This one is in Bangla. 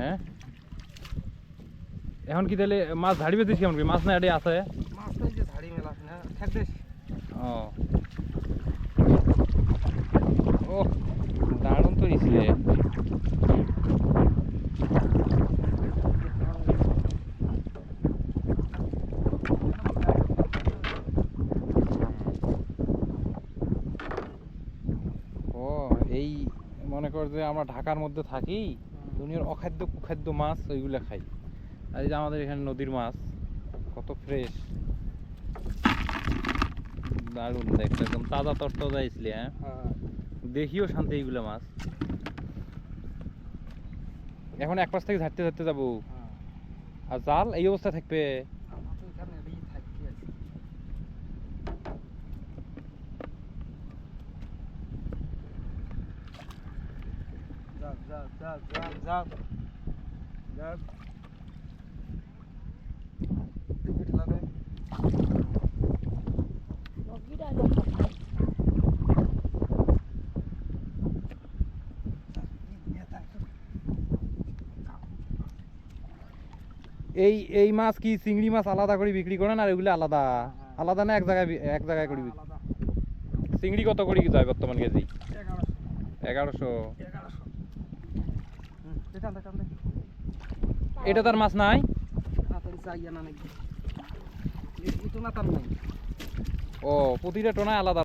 হ্যাঁ? এখন কি তাহলে মাছ ঝাড়ি পেতিস কেমন কি মাছ না এটাই আছে? মাছ তো এই যে ঝাড়ি মেলা না থাকবে ও। ও দারুণ তো ও এই মনে কর যে আমরা ঢাকার মধ্যে থাকি। দুনিয়ার অখাদ্য কুখাদ্য মাছ ওইগুলো খাই। আর এই যে আমাদের এখানে নদীর মাছ কত ফ্রেশ দারুণ দেখতে একদম তাজা তরতাজা আইসলে হ্যাঁ? দেখিও শান্তি এইগুলো মাছ। এখন এক পাশ থেকে ঝাড়তে ঝাড়তে যাব। আর জাল এই অবস্থায় থাকবে আমার তো এখানে এটাই থাকতে আছে এই এই মাছ কি চিংড়ি মাছ আলাদা করে বিক্রি করেন আর এগুলো আলাদা? আলাদা না এক জায়গায় এক জায়গায় করে বিক্রি? চিংড়ি কত করে যায় বর্তমান কেজি? এগারোশো। এগারোশো। এটা তার মাছ নাই। ও প্রতিটা টোনায় আলাদা